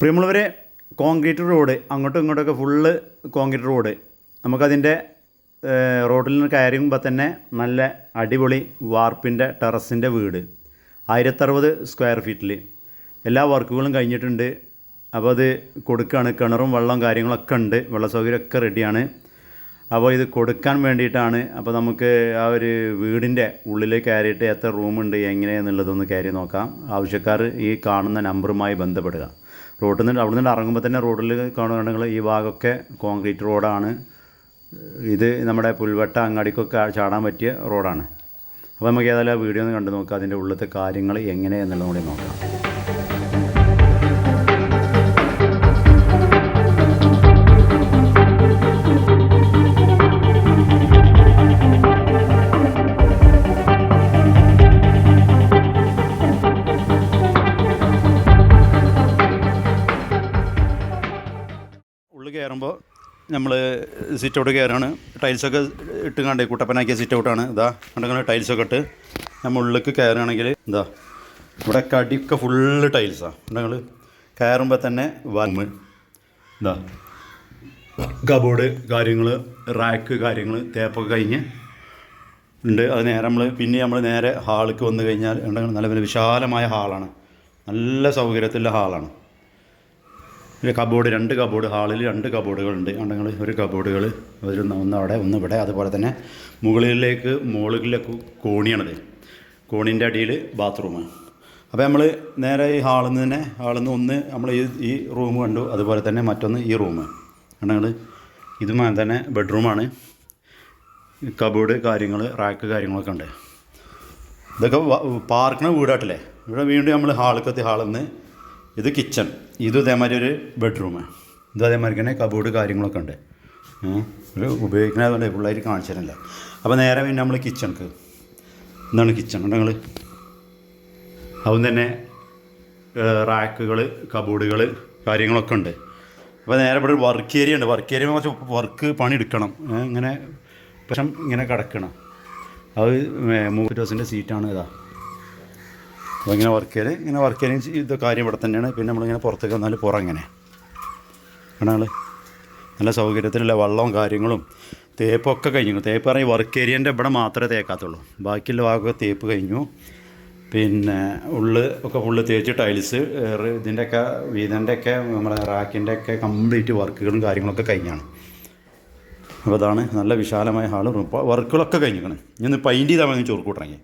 പ്രിയമുള്ളവരെ concrete road അങ്ങോട്ടും ഇങ്ങോട്ടൊക്കെ ഫുള്ള് കോൺക്രീറ്റ് റോഡ്. നമുക്കതിന്റെ റോഡിൽ നിന്ന് കയറുമ്പോൾ തന്നെ നല്ല അടിപൊളി വാർപ്പിന്റെ ടെറസിന്റെ വീട്. ആയിരത്തറുപത് സ്ക്വയർ ഫീറ്റിൽ എല്ലാ വർക്കുകളും കഴിഞ്ഞിട്ടുണ്ട്. അപ്പോൾ അത് കൊടുക്കുകയാണ് കിണറും വെള്ളം കാര്യങ്ങളൊക്കെ ഉണ്ട്. വെള്ള സൗകര്യമൊക്കെ റെഡിയാണ്. അപ്പോൾ ഇത് കൊടുക്കാൻ വേണ്ടിയിട്ടാണ്. അപ്പോൾ നമുക്ക് ആ ഒരു വീടിന്റെ ഉള്ളിൽ കയറിയിട്ട് എത്ര റൂമുണ്ട് എങ്ങനെയാണെന്നുള്ളതൊന്ന് കയറി നോക്കാം. ആവശ്യക്കാർ ഈ കാണുന്ന നമ്പറുമായി ബന്ധപ്പെടുക. റോഡിൽ നിന്ന് അവിടെ നിന്ന് ഇറങ്ങുമ്പോൾ തന്നെ റോഡിൽ കാണുകയാണെങ്കിൽ ഈ ഭാഗമൊക്കെ കോൺക്രീറ്റ് റോഡാണ്. ഇത് നമ്മുടെ പുൽവട്ട അങ്ങാടിക്കൊക്കെ ചാടാൻ പറ്റിയ റോഡാണ്. അപ്പോൾ നമുക്ക് ഏതായാലും ആ വീഡിയോ ഒന്ന് കണ്ടു നോക്കാം. അതിന്റെ ഉള്ളിലത്തെ കാര്യങ്ങൾ എങ്ങനെയെന്നുള്ളതും കൂടി നോക്കാം. കയറുമ്പോൾ നമ്മൾ സിറ്റൗട്ട് കയറാണ്. ടൈൽസൊക്കെ ഇട്ട് കണ്ടേ കുട്ടപ്പനാക്കിയ സിറ്റൗട്ടാണ് ഇതാ കണ്ടെങ്കിൽ ടൈൽസൊക്കെ ഇട്ട് നമ്മൾ ഉള്ളിലേക്ക് കയറുകയാണെങ്കിൽ എന്താ ഇവിടെ കടിയൊക്കെ ഫുള്ള് ടൈൽസാണ് ഉണ്ടെങ്കിൽ കയറുമ്പോൾ തന്നെ വാമ് ഇതാ കബോർഡ് കാര്യങ്ങൾ റാക്ക് കാര്യങ്ങൾ തേപ്പൊക്കെ കഴിഞ്ഞ് ഉണ്ട്. അത് നേരെ നമ്മൾ പിന്നെ നമ്മൾ നേരെ ഹാളിലേക്ക് വന്നു കഴിഞ്ഞാൽ ഉണ്ടെങ്കിൽ നല്ല വിശാലമായ ഹാളാണ് നല്ല സൗകര്യത്തിലുള്ള ഹാളാണ് ഒരു കബോർഡ് രണ്ട് കബോർഡ് ഹാളിൽ രണ്ട് കബോർഡുകളുണ്ട് ഉണ്ടെങ്കിൽ ഒരു കബോർഡുകൾ ഒരു ഒന്ന് അവിടെ ഒന്ന് ഇവിടെ അതുപോലെ തന്നെ മുകളിലേക്ക് മുകളിലേക്ക് കോണിയാണത്. കോണിന്റെ അടിയിൽ ബാത്റൂം അപ്പോൾ നമ്മൾ നേരെ ഈ ഹാളിൽ നിന്ന് തന്നെ ഹാളിൽ നിന്ന് ഒന്ന് നമ്മൾ ഈ ഈ റൂം കണ്ടു. അതുപോലെ തന്നെ മറ്റൊന്ന് ഈ റൂം ഉണ്ടെങ്കിൽ ഇതും തന്നെ ബെഡ്റൂമാണ് കബോർഡ് കാര്യങ്ങൾ റാക്ക് കാര്യങ്ങളൊക്കെ ഉണ്ട്. ഇതൊക്കെ പാർക്കണ വീടാട്ടില്ലേ ഇവിടെ വീണ്ടും നമ്മൾ ഹാളിൽ കത്തി ഹാളിൽ നിന്ന് ഇത് കിച്ചൺ ഇത് ഇതേമാതിരി ഒരു ബെഡ്റൂം ഇത് അതേമാതിരി തന്നെ കബോർഡ് കാര്യങ്ങളൊക്കെ ഉണ്ട്. ഒരു ഉപയോഗിക്കണതുകൊണ്ട് പിള്ളേർ കാണിച്ചു തരില്ല അപ്പോൾ നേരെ പിന്നെ നമ്മൾ കിച്ചണക്ക് എന്താണ് കിച്ചൺ ഞങ്ങൾ അതും തന്നെ റാക്കുകൾ കബോർഡുകൾ കാര്യങ്ങളൊക്കെ ഉണ്ട്. അപ്പോൾ നേരെ ഇവിടെ ഒരു വർക്ക് ഏരിയ ഉണ്ട്. വർക്ക് ഏരിയ കുറച്ച് വർക്ക് പണി എടുക്കണം ഇങ്ങനെ പക്ഷം ഇങ്ങനെ കിടക്കണം. അത് മൂവറ്റോസിന്റെ സീറ്റാണ് ഇതാ. അപ്പോൾ ഇങ്ങനെ വർക്ക് ചെയ്ത് ഇങ്ങനെ വർക്ക് ചെയ്ത് ഇത് കാര്യം ഇവിടെ തന്നെയാണ്. പിന്നെ നമ്മളിങ്ങനെ പുറത്തേക്ക് വന്നാൽ പുറം ഇങ്ങനെ കാണാൾ നല്ല സൗകര്യത്തിലുള്ള വെള്ളവും കാര്യങ്ങളും തേപ്പൊക്കെ കഴിഞ്ഞു. തേപ്പ് പറഞ്ഞ വർക്ക് ഏരിയന്റെ ഇവിടെ മാത്രമേ തേക്കാത്തുള്ളൂ. ബാക്കിയുള്ള ഭാഗമൊക്കെ തേപ്പ് കഴിഞ്ഞു. പിന്നെ ഉള്ള് ഒക്കെ ഫുള്ള് തേച്ച് ടൈൽസ് ഇതിന്റെയൊക്കെ വീതന്റെയൊക്കെ നമ്മുടെ റാക്കിന്റെ ഒക്കെ കംപ്ലീറ്റ് വർക്കുകളും കാര്യങ്ങളൊക്കെ കഴിഞ്ഞാണ്. അപ്പോൾ അതാണ് നല്ല വിശാലമായ ഹാളും. വർക്കുകളൊക്കെ കഴിഞ്ഞിരിക്കണം. ഇനി പെയിന്റ് ചെയ്താൽ ചോറ് കൂട്ടണമെങ്കിൽ